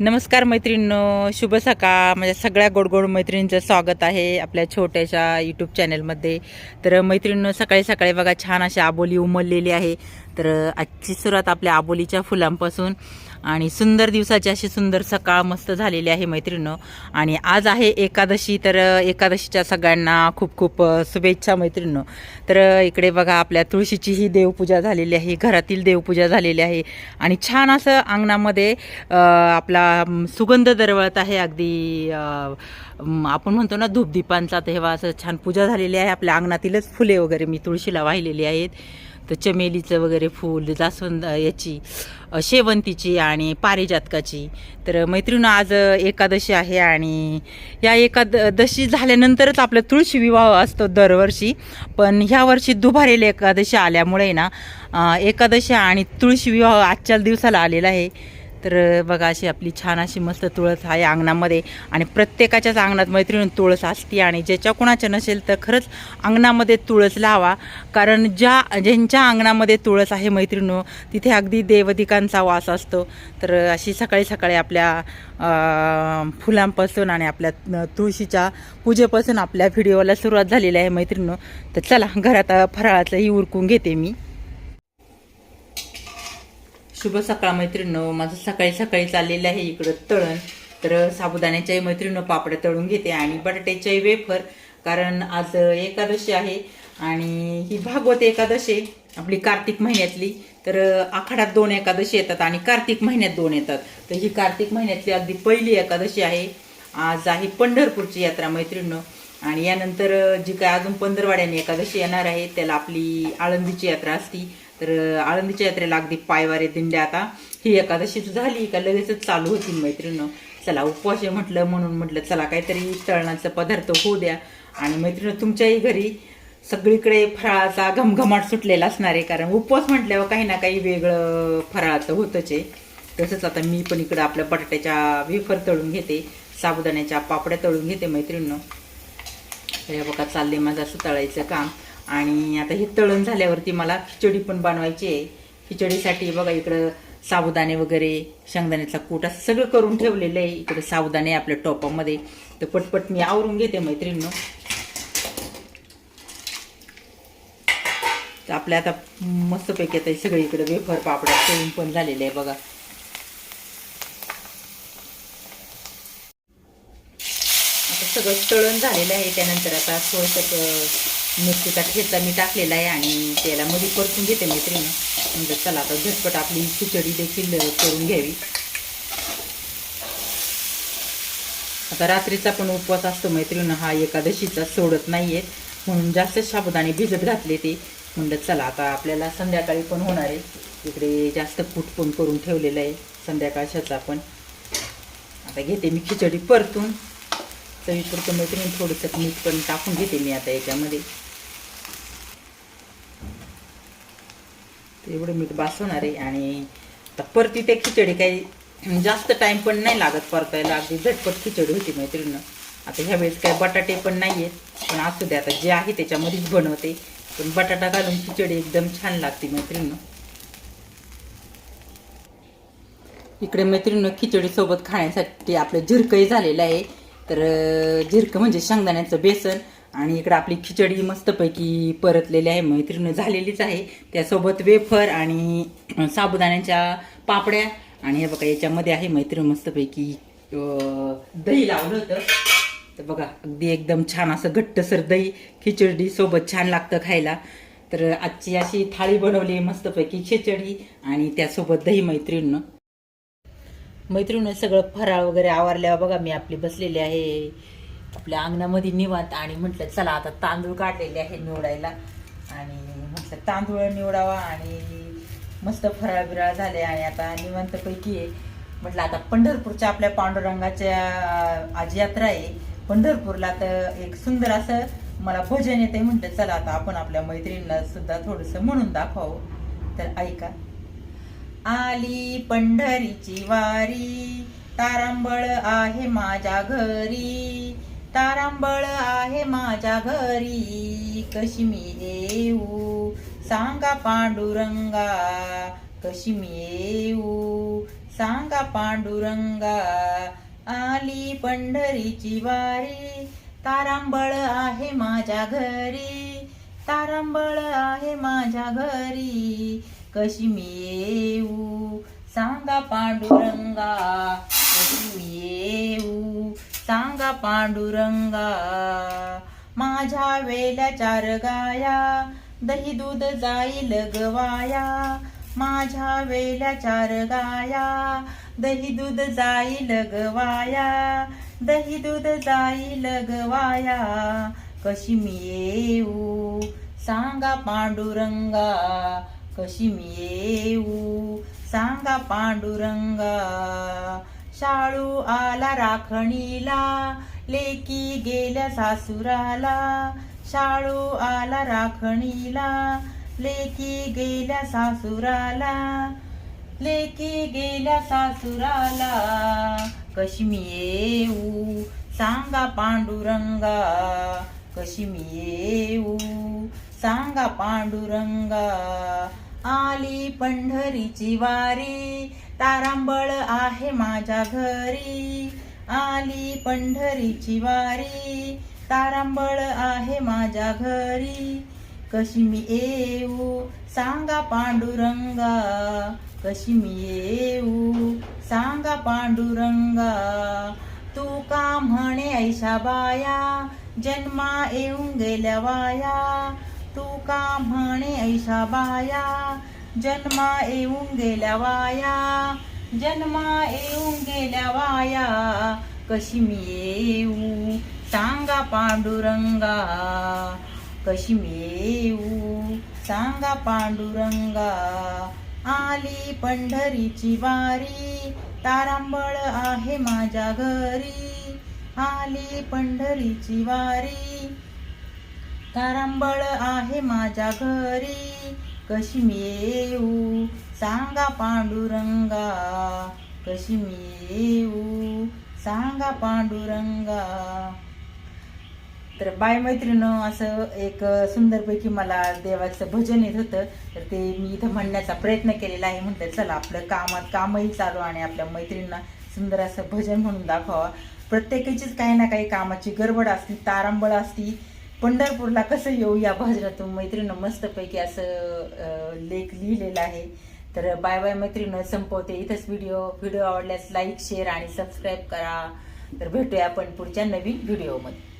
नमस्कार मैत्रिणींनो शुभ सकाळ. माझ्या सगळ्या गोडगोड मैत्रिणींचं स्वागत आहे आपल्या छोट्याशा यूट्यूब चॅनलमध्ये तर मैत्रिणींनो सकाळी सकाळी बघा छान अशी आबोली उमललेली आहे. तर आजची सुरुवात आपल्या आबोलीच्या फुलांपासून. आणि सुंदर दिवसाची अशी सुंदर सकाळ मस्त झालेली आहे मैत्रिणींनो. आणि आज आहे एकादशी तर एकादशीच्या सगळ्यांना खूप खूप शुभेच्छा मैत्रिणींनो. तर इकडे बघा आपल्या तुळशीची ही देवपूजा झालेली आहे घरातील देवपूजा झालेली आहे. आणि छान असं अंगणामध्ये आपला सुगंध दरवळत आहे. अगदी आपण म्हणतो ना धूपदीपांचा तेव्हा असं छान पूजा झालेली आहे. आपल्या अंगणातीलच फुले वगैरे मी तुळशीला वाहिलेली आहेत. तर चमेलीचं वगैरे फूल जास्वंद याची शेवंतीची आणि पारिजातकाची. तर मैत्रिणं आज एकादशी आहे आणि या एकादशी झाल्यानंतरच आपला तुळशी विवाह असतो दरवर्षी. पण ह्या वर्षी दुभारेल एकादशी आल्यामुळे ना एकादशी आणि तुळशी विवाह आजच्या दिवसाला आलेला आहे. तर बघा अशी आपली छान अशी मस्त तुळस आहे अंगणामध्ये आणि प्रत्येकाच्याच अंगणात मैत्रिणी तुळस असते आणि ज्याच्या कोणाच्या नसेल तर खरंच अंगणामध्ये तुळस लावा. कारण ज्या ज्यांच्या अंगणामध्ये तुळस आहे मैत्रिणो तिथे अगदी देवदिकांचा वास असतो. तर अशी सकाळी सकाळी आपल्या फुलांपासून आणि आपल्या तुळशीच्या पूजेपासून आपल्या व्हिडिओला सुरुवात झालेली आहे मैत्रिणो. तर चला घरात फराळाचंही उरकून घेते मी. शुभ सकाळ मैत्रिणीनो. माझं सकाळी सकाळी चाललेलं आहे इकडं तळण. तर साबुदाण्याच्याही मैत्रिणीनं पापड्या तळून घेते आणि बटाट्याच्याही वेफर कारण आज एकादशी आहे आणि ही भागवत एकादशी आपली कार्तिक महिन्यातली. तर आखाड्यात दोन एकादशी येतात आणि कार्तिक महिन्यात दोन येतात. तर ही कार्तिक महिन्यातली अगदी पहिली एकादशी आहे. आज आहे पंढरपूरची यात्रा मैत्रिणीनं. आणि यानंतर जी काय अजून पंधरवाड्याने एकादशी येणार आहे त्याला आपली आळंदीची यात्रा असती. तर आळंदीच्या यात्रेला अगदी पायवारे दिंड्या आता. ही एकादशी झाली का लगेचच चालू होतील मैत्रिणीनं चला उपवास आहे म्हटलं म्हणून म्हटलं चला काहीतरी तळणाचा पदार्थ होऊ द्या. आणि मैत्रिणी तुमच्याही घरी सगळीकडे फराळाचा घमघमाट सुटलेला असणार आहे कारण उपवास म्हटल्यावर काही ना काही वेगळं फराळाचं होतंच आहे. तसंच आता मी पण इकडं आपल्या बटाट्याच्या वेफर तळून घेते साबुदाण्याच्या पापड्या तळून घेते मैत्रिणीनं हे बघा चालले माझं असं तळायचं काम. आणि आता हे तळण झाल्यावरती मला खिचडी पण बनवायची आहे. खिचडीसाठी बघा इकडं साबुदाणे वगैरे शेंगदाण्याचा कूट असं सगळं करून ठेवलेलं आहे. इकडे साबुदाणे आपल्या टोपामध्ये. तर पटपट मी आवरून घेते मैत्रिणीनं. तर आपल्या आता मस्तपैकी आता सगळीकडे वेफर पापड्या तळून पण झालेले आहे बघा. आता सगळं तळण झालेलं आहे. त्यानंतर आता थोडंसं मिरचीचा ठेचा मी टाकलेला आहे आणि त्याला मध्ये परतून घेते मैत्रीनं म्हणजे चला आता झटपट आपली खिचडी देखील करून घ्यावी. आता रात्रीचा पण उपवास असतो मैत्रिणी हा एकादशीचा सोडत नाही आहेत म्हणून जास्त साबुदाणे भिजत घातले ते. म्हणलं चला आता आपल्याला संध्याकाळी पण होणार आहे. इकडे जास्त कूट पण करून ठेवलेलं आहे संध्याकाळच्याचा पण. आता घेते मी खिचडी परतून. चवीपुरतं मैत्रिणी थोडंसं मीठ पण टाकून घेते मी आता याच्यामध्ये. एवढं मीठ बासवणार आहे आणि परती ते खिचडी काही जास्त टाइम पण नाही लागत परतायला. अगदी झटपट खिचडी होती मैत्रिणीनं. आता ह्यावेळेस काय बटाटे पण नाही आहेत पण असू दे आता जे आहे त्याच्यामध्येच बनवते. पण बटाटा घालून खिचडी एकदम छान लागते मैत्रिणीनं. इकडे मैत्रिणीनं खिचडी सोबत खाण्यासाठी आपलं झिरकही झालेलं आहे. तर झिरकं म्हणजे शेंगदाण्याचं बेसन. आणि इकडं आपली खिचडी मस्तपैकी परतलेली आहे मैत्रिणी झालेलीच आहे. त्यासोबत वेफर आणि साबुदाण्याच्या पापड्या आणि हे बघा याच्यामध्ये आहे मैत्रीण मस्तपैकी दही लावलं होतं. तर बघा अगदी एकदम छान असं घट्टसर दही खिचडी सोबत छान लागतं खायला. तर आजची अशी थाळी बनवली मस्तपैकी खिचडी आणि त्यासोबत दही मैत्रिणीनं मैत्रिणी सगळं फराळ वगैरे आवरल्यावर बघा मी आपली बसलेली आहे. आपल्या अंगणामध्ये निवांत आणि म्हटलं चला आता तांदूळ काढलेले आहे निवडायला. आणि म्हटलं तांदूळ निवडावा. आणि मस्त फराळ बिराळ झाले आणि आता निवांतपैकी आहे. म्हटलं आता पंढरपूरच्या आपल्या पांडुरंगाच्या आज यात्रा आहे. पंढरपूरला तर एक सुंदर असं मला भजन येते म्हटलं चला आता आपण आपल्या मैत्रिणीला सुद्धा थोडंसं म्हणून दाखवावं. तर ऐका. आली पंढरीची वारी तारांबळ आहे माझ्या घरी. तारांबळ आहे माझ्या घरी. कशी मी देऊ सांगा पांडुरंगा कशी मी येऊ? सांगा पांडुरंगा आली पंढरीची वारी. तारांबळ आहे माझ्या घरी. तारांबळ आहे माझ्या घरी. कशी मी येऊ? सांगा पांडुरंगा कशी मी येऊ? सांगा पांडुरंगा माझ्या वेल्या चार गाया दही दूध जाईल गवाया. माझ्या वेल्या चार गाया दही दूध जाईल गवाया. दही दूध जाईल गवाया. कशी मी येऊ? सांगा पांडुरंगा कशी मी येऊ? सांगा पांडुरंगा. शाळू आला राखणीला लेकी गेल्या सासुराला. शाळू आला राखणीला लेकी गेल्या सासुराला. लेकी गेल्या सासुराला. कशी मी येऊ सांगा पांडुरंगा. कशी मी येऊ सांगा पांडुरंगा. आली पंढरीची वारी तारांबळ आहे माझ्या घरी. आली पंढरीची वारी. तारांबळ आहे माझ्या घरी. कशी मी येऊ सांगा पांडुरंगा. कशी मी येऊ सांगा पांडुरंगा. तू का म्हणे ऐशा बाया जन्मा येऊन गेल्या वाया. तू का म्हणे ऐशा बाया जन्मा येऊन गेल्या वाया जन्मा येऊन गेल्या वाया कशी मी येऊ? सांगा पांडुरंगा कशी मी येऊ? सांगा पांडुरंगा आली पंढरीची वारी तारांबळ आहे माझ्या घरी. आली पंढरीची वारी तारांबळ आहे माझ्या घरी. कशी मी येऊ सांगा पांडुरंगा कशी मी येऊ सांगा पांडुरंगा. तर बाय मैत्रिणं असं एक सुंदरपैकी मला देवाचं भजन येत होतं. तर ते मी इथं म्हणण्याचा प्रयत्न केलेला आहे. म्हणतात चला आपलं कामात कामही चालू आणि आपल्या मैत्रिणींना सुंदर असं भजन म्हणून दाखवा प्रत्येकाचीच काही ना काही कामाची गडबड असती तारांबळ असती. पंढरपूरला कसं येऊ या भजनातून? मैत्रिणं मस्तपैकी असं लेख लिहिलेला आहे. तर बाय बाय मैत्रिणं संपवते इथंच व्हिडिओ व्हिडिओ आवडल्यास लाईक शेअर आणि सबस्क्राईब करा. तर भेटूया आपण पुढच्या नवीन व्हिडिओमध्ये